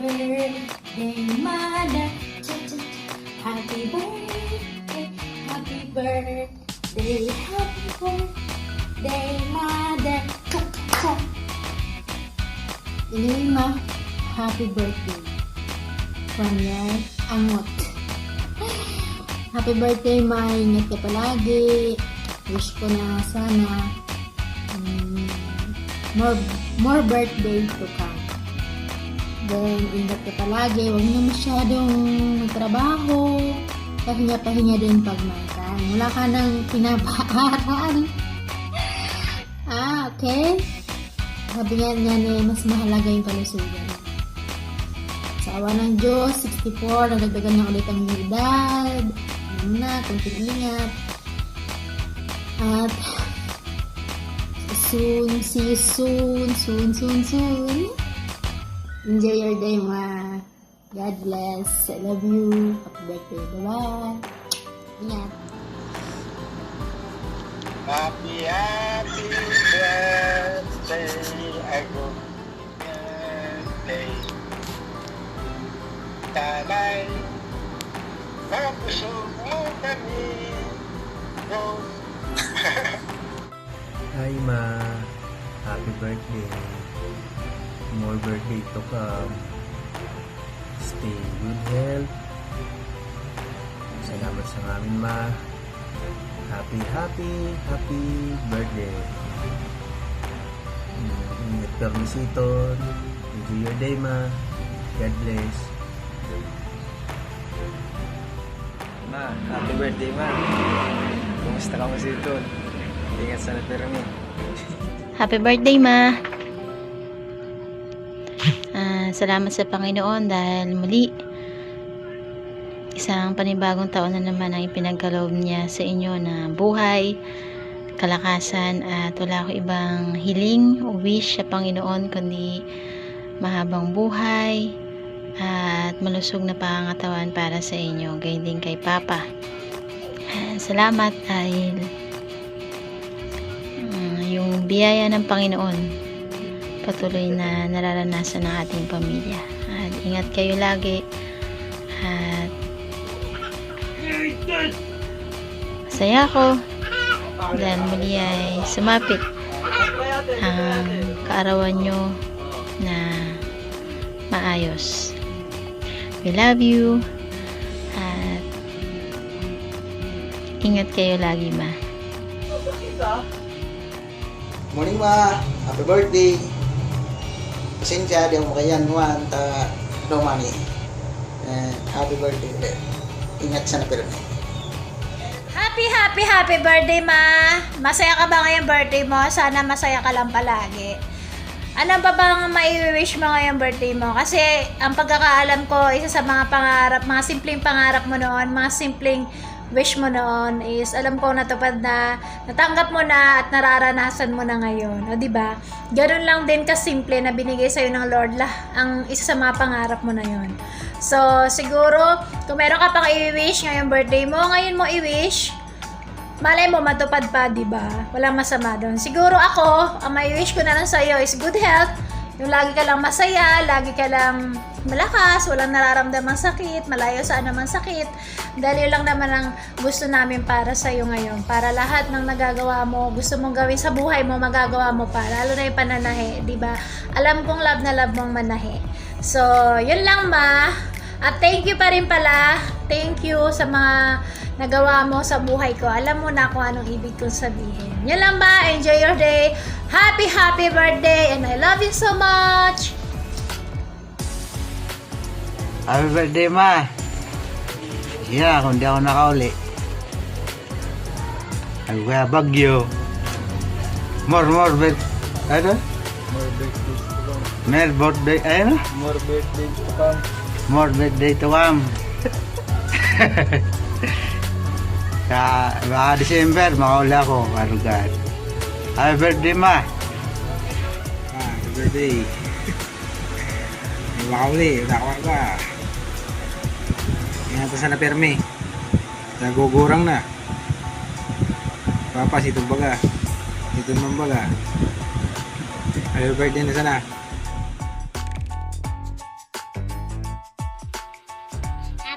birthday, mother. Happy birthday, happy birthday, happy birthday, mother. Cha -cha -cha. Lima, happy birthday. From your amot. Happy birthday, ma. Ingat palagi. Wish ko na sana um, more, more birthday to come. Then, ingat ka palagi. Huwag na masyadong magtrabaho. Pahinga-pahinga din pag may time. Wala ka nang pinapaaral. ah, okay? Sabi nga niya eh, mas mahalaga yung kalusugan. Sa awa ng Diyos, 64, nagdagdagan niya ulit ang edad. Ano na, kunting ingat. At soon, see you soon, soon, soon, soon. Enjoy your day, ma. God bless. I love you. Happy birthday. Bye-bye. Ingat. Happy, happy birthday, ako birthday. Sana'y mapuso mo kami. No. Hi Ma, happy birthday. More birthday to come. Stay in good health. Salamat sa amin Ma. Happy, happy, happy birthday. Ingat permisiton. Enjoy your day Ma. God bless. Ma, happy birthday ma. Kumusta ka mo si? Ingat sa Permi. Happy birthday, Ma! Salamat sa Panginoon dahil muli isang panibagong taon na naman ang ipinagkaloob niya sa inyo na buhay, kalakasan at wala ko ibang hiling o wish sa Panginoon kundi mahabang buhay at malusog na pangangatawan para sa inyo, gayon din kay Papa. Salamat dahil Mm, yung biyaya ng Panginoon patuloy na nararanasan ng ating pamilya. At ingat kayo lagi. At masaya ako dahil muli ay sumapit ang kaarawan nyo na maayos. We love you. At ingat kayo lagi, ma. Morning ma, happy birthday. Pasensya, di ako makayan Juan, ta no money. And happy birthday ulit. Ingat sa napirami. Happy, happy, happy birthday, Ma! Masaya ka ba ngayong birthday mo? Sana masaya ka lang palagi. Ano ba bang mai-wish mo ngayong birthday mo? Kasi ang pagkakaalam ko, isa sa mga pangarap, mga simpleng pangarap mo noon, mga simpleng wish mo noon is alam ko natupad na natanggap mo na at nararanasan mo na ngayon. O di ba? Ganun lang din kasimple na binigay sa'yo ng Lord lah ang isa sa mga pangarap mo na yon. So, siguro, kung meron ka pang i-wish ngayong birthday mo, ngayon mo i-wish, malay mo matupad pa, di ba? Walang masama doon. Siguro ako, ang may wish ko na lang sa'yo is good health. Yung lagi ka lang masaya, lagi ka lang malakas, walang nararamdamang sakit, malayo sa anumang sakit. Dahil yun lang naman ang gusto namin para sa'yo ngayon. Para lahat ng nagagawa mo, gusto mong gawin sa buhay mo, magagawa mo pa. Lalo na yung pananahe, di ba? Alam kong love na love mong manahe. So, yun lang ma. At thank you pa rin pala. Thank you sa mga nagawa mo sa buhay ko. Alam mo na kung anong ibig kong sabihin. Yan lang ba? Enjoy your day. Happy, happy birthday. And I love you so much. Happy birthday ma. Yeah, kung di ako nakauli. Ay, kuya Bagyo. More, more, birth. Ano? More birthday to come. Mer birthday, ano? More birthday to come. More birthday to come. Sa baka December, makauli ako. Ano God. Happy birthday, ma. Ah, happy birthday. Makauli, nakawar ka. Ingatan sa naperme. Nagugurang na. Papa, si baga. Dito naman baga. Happy birthday na sana.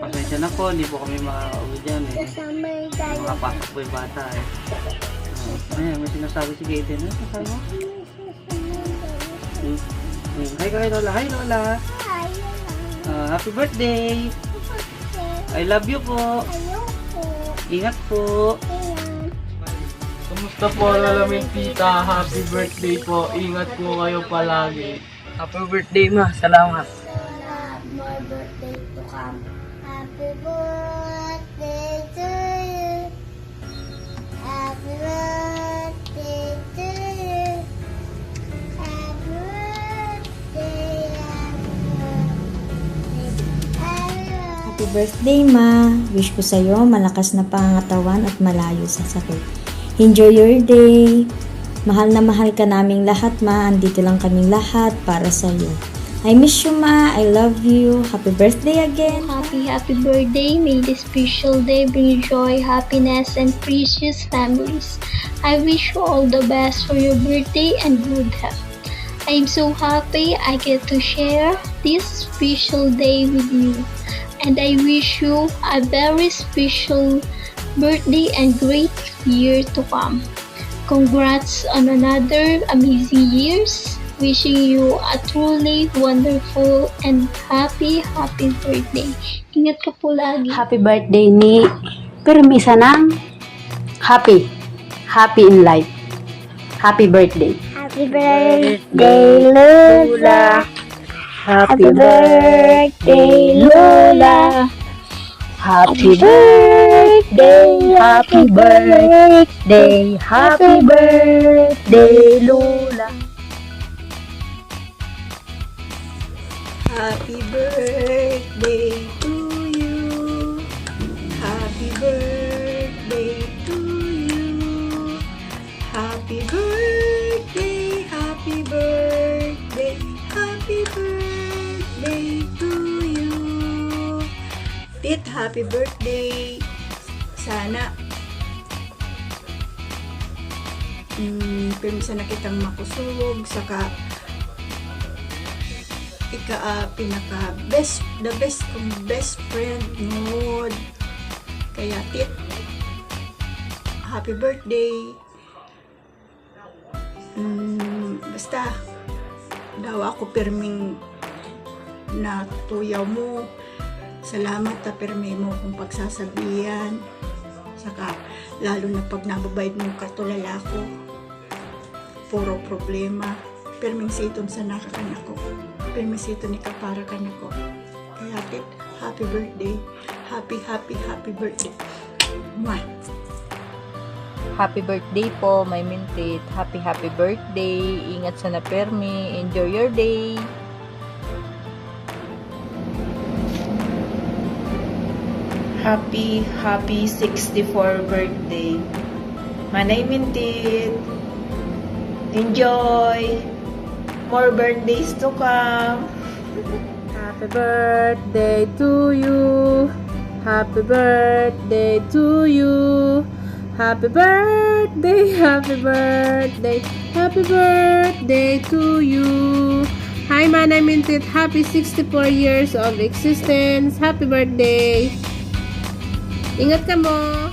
Pasensya na po, hindi po kami makaka-uwi dyan eh. Makapasok po yung bata eh. Ah, ayan, may sinasabi si Gaten. Ano sasabi mo? Hmm. Hmm. Hi kay Lola. Hi Lola. Ah, happy birthday. I love you po. Ingat po. Kumusta po lalamin tita? Happy birthday po. Ingat po kayo palagi. Happy birthday ma. Salamat. More birthday to come. Happy birthday to you. Happy birthday to you. Happy birthday, Happy birthday, Ma! Wish ko sa'yo malakas na pangatawan at malayo sa sakit. Enjoy your day! Mahal na mahal ka naming lahat, Ma. Andito lang kaming lahat para sa'yo. I miss you, Ma. I love you. Happy birthday again. Happy, happy birthday. May this special day bring joy, happiness, and precious memories. I wish you all the best for your birthday and good health. I'm so happy I get to share this special day with you. And I wish you a very special birthday and great year to come. Congrats on another amazing years. Wishing you a truly wonderful and happy, happy birthday. Ingat ka po lagi. Happy birthday ni Permisa ng happy. Happy in life. Happy birthday. Happy birthday, Lola. Happy birthday, Lola. Happy birthday, happy birthday, happy birthday, Lola. Happy birthday to you. Happy birthday to you. Happy birthday, happy birthday, happy birthday to you. Tit, happy birthday. Sana mm, pirmisa na kitang makusog saka ika ah, pinaka best the best kong best friend ngod kaya tit. Happy birthday. Mm, basta daw ako perming na tuyaw mo. Salamat ta permi mo kung pagsasabihan. Saka lalo na pag nababayad mo katulala ko puro problema perming sitom sa nakakanak ko perming sito ni kapara kanak ko kaya tit happy birthday happy happy happy birthday Mwah. Happy birthday po, my mintit. Happy, happy birthday. Ingat sa na permi. Enjoy your day. Happy, happy 64 birthday. Manay Mintit. Enjoy. More birthdays to come. Happy birthday to you. Happy birthday to you. Happy birthday, happy birthday, happy birthday to you. Hi, Manay Mintit. Happy 64 years of existence. Happy birthday. Ingat ka mo.